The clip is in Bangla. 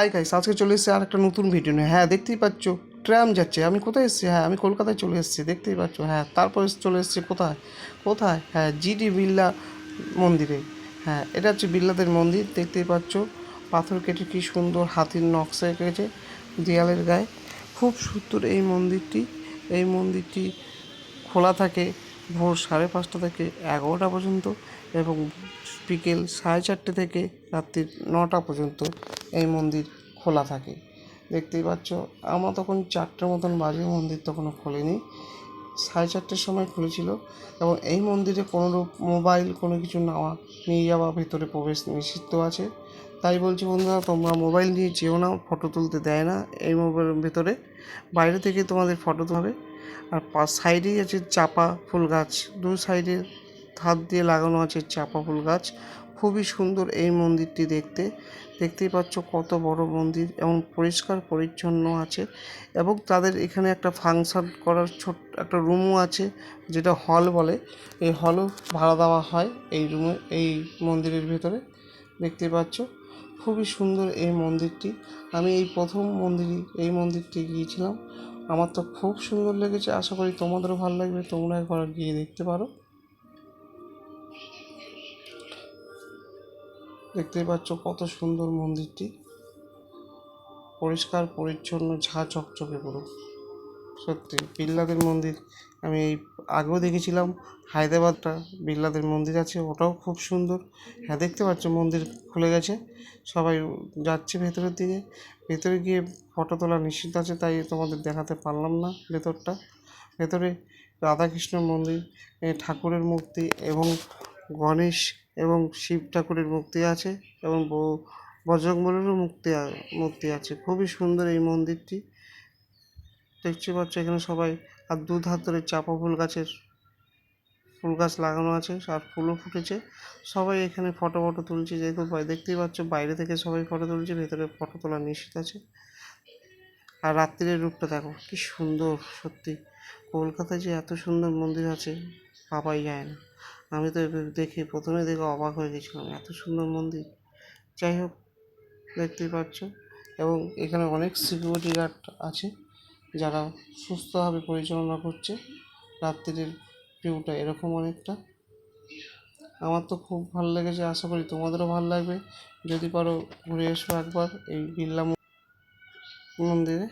হাই গাইস আজকে চলে এসেছি আর একটা নতুন ভিডিও নিয়ে। হ্যাঁ দেখতেই পাচ্ছ ট্রাম যাচ্ছে। আমি কোথায় এসেছি? হ্যাঁ আমি কলকাতায় চলে এসেছি, দেখতেই পাচ্ছ। হ্যাঁ তারপর চলে এসেছি কোথায়? কোথায়? হ্যাঁ জিডি বিল্লা মন্দিরে। হ্যাঁ এটা হচ্ছে বিল্লাদের মন্দির, দেখতেই পাচ্ছ। পাথর কেটে কি সুন্দর হাতির নকশা এঁকেছে দেয়ালের গায়ে। খুব সুন্দর এই মন্দিরটি। এই মন্দিরটি খোলা থাকে ভোর সাড়ে পাঁচটা থেকে এগারোটা পর্যন্ত এবং বিকেল সাড়ে চারটে থেকে রাত্রি নটা পর্যন্ত। এই মন্দির খোলা থাকে। দেখতেই পাচ্ছ, আমার তখন চারটের মতন বাজে, মন্দির তখনও খোলেনি। সাড়ে চারটের সময় খুলেছিল এবং এই মন্দিরে কোনোরূপ মোবাইল, কোনো কিছু নেওয়া নিয়ে যাওয়া ভেতরে প্রবেশ নিষিদ্ধ আছে। তাই বলছি বন্ধুরা, তোমরা মোবাইল নিয়ে যেও না, ফটো তুলতে দেয় না। এই মোবাইল ভেতরে বাইরে থেকে তোমাদের ফটো তুলবে আর পাশ সাইডেই আছে চাপা ফুল গাছ। দু সাইডে ধার দিয়ে লাগানো আছে চাপা ফুল গাছ। খুবই সুন্দর এই মন্দিরটি দেখতে। দেখতেই পাচ্ছ কত বড় মন্দির এবং পরিষ্কার পরিচ্ছন্ন আছে এবং তাদের এখানে একটা ফাংশন করার ছোট একটা রুমও আছে, যেটা হল বলে। এই হলও ভাড়া দেওয়া হয় এই রুমে, এই মন্দিরের ভেতরে। দেখতে পাচ্ছ, খুবই সুন্দর এই মন্দিরটি। আমি এই প্রথম মন্দিরই এই মন্দিরটি গিয়েছিলাম। আমার তো খুব সুন্দর লেগেছে, আশা করি তোমাদেরও ভালো লাগবে, তোমরা একবার গিয়ে দেখতে পারো। দেখতেই পাচ্ছ কত সুন্দর মন্দিরটি। পরিষ্কার, পরিচ্ছন্ন, ঝা চকচকে পুরো। সত্যি, বিল্লাদের মন্দির। আমি এই আগেও দেখেছিলাম, হায়দ্রাবাদটা বিল্লাদের মন্দির আছে, ওটাও খুব সুন্দর। হ্যাঁ দেখতে পাচ্ছ মন্দির খুলে গেছে। সবাই যাচ্ছে ভেতরের দিকে। ভেতরে গিয়ে ফটো তোলা নিষিদ্ধ আছে, তাই তোমাদের দেখাতে পারলাম না ভেতরটা। ভেতরে রাধাকৃষ্ণ মন্দির ঠাকুরের মূর্তি এবং গণেশ এবং শিব ঠাকুরের মূর্তি আছে এবং বজরংবলীরও মূর্তি মূর্তি আছে। খুবই সুন্দর এই মন্দিরটি। দেখতে পাচ্ছ এখানে সবাই, আর দু ধার ধরে চাপা ফুল গাছের ফুল গাছ লাগানো আছে, আর ফুলও ফুটেছে। সবাই এখানে ফটো ফটো তুলছে, যেহেতু দেখতেই পাচ্ছ বাইরে থেকে সবাই ফটো তুলছে, ভেতরে ফটো তোলা নিষিদ্ধ আছে। আর রাত্রির রূপটা দেখো, কি সুন্দর, সত্যি। কলকাতায় যে এত সুন্দর মন্দির আছে, ভাবাই যায় না। আমি তো দেখে প্রথমে দেখে অবাক হয়ে গেছিলাম, এত সুন্দর মন্দির। যাই হোক, দেখতেই পাচ্ছ। এবং এখানে অনেক সিকিউরিটি গার্ড আছে, যারা সুস্থভাবে পরিচালনা করছে। রাত্রির ভিউটা এরকম অনেকটা। আমার তো খুব ভালো লেগেছে, আশা করি তোমাদেরও ভালো লাগবে। যদি পারো ঘুরে এসো একবার এই বিড়লা মন্দিরে।